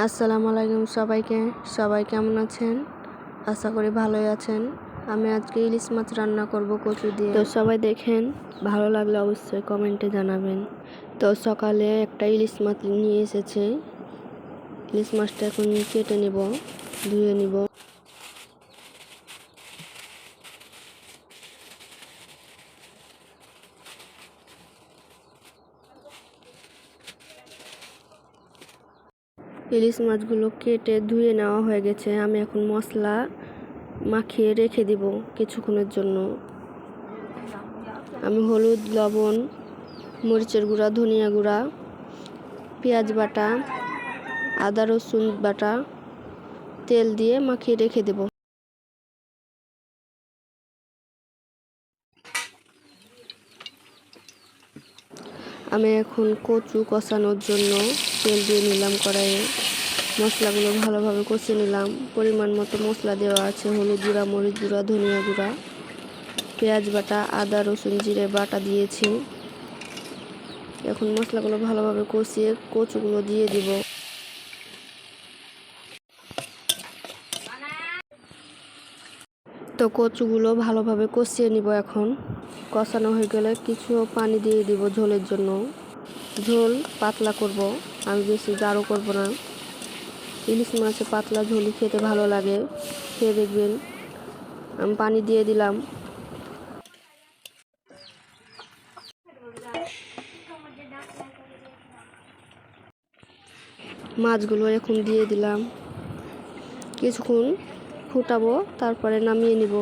আসসালামু আলাইকুম সবাইকে। সবাই কেমন আছেন? আশা করি ভালোই আছেন। আমি আজকে ইলিশ মাছ রান্না করব কচু দিয়ে। তো সবাই দেখেন, ভালো লাগলে অবশ্যই কমেন্টে জানাবেন। তো সকালে একটা ইলিশ মাছ নিয়ে এসেছে। ইলিশ মাছটা এখন কেটে নেব, ধুয়ে নিব। ইলিশ মাছগুলো কেটে ধুয়ে নেওয়া হয়ে গেছে। আমি এখন মশলা মাখিয়ে রেখে দিব কিছুক্ষণের জন্য। আমি হলুদ, লবণ, মরিচের গুঁড়া, ধনিয়া গুঁড়া, পেঁয়াজ বাটা, আদা রসুন বাটা তেল দিয়ে মাখিয়ে রেখে দেব। আমি এখন কচু কষানোর জন্য তেল দিয়ে নিলাম কড়াইয়ে। মশলাগুলো ভালোভাবে কষে নিলাম। পরিমাণ মতো মশলা দেওয়া আছে। হলুদ গুঁড়া, মরিচ গুঁড়া, ধনিয়া গুঁড়া, পেঁয়াজ বাটা, আদা, রসুন, জিরে বাটা দিয়েছি। এখন মশলাগুলো ভালোভাবে কষিয়ে কচুগুলো দিয়ে দিব। তো কচুগুলো ভালোভাবে কষিয়ে নিব এখন। কষানো হয়ে গেলে কিছু পানি দিয়ে দিব ঝোলের জন্য। ঝোল পাতলা করব, আমি বেশি গাঢ় করব না। ইলিশ মাছে পাতলা ঝোলই খেতে ভালো লাগে। খেয়ে দেখবেন, আমি পানি দিয়ে দিলাম। মাছগুলো এখন দিয়ে দিলাম। কিছুক্ষণ ফুটাবো, তারপরে নামিয়ে নিব।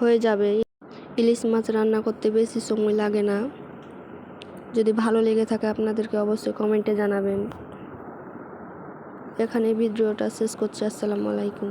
হয়ে যাবে। ইলিশ মাছ রান্না করতে বেশি সময় লাগে না। যদি ভালো লেগে থাকে আপনাদেরকে অবশ্যই কমেন্টে জানাবেন। এখানে ভিডিওটা শেষ করছি। আসসালামু আলাইকুম।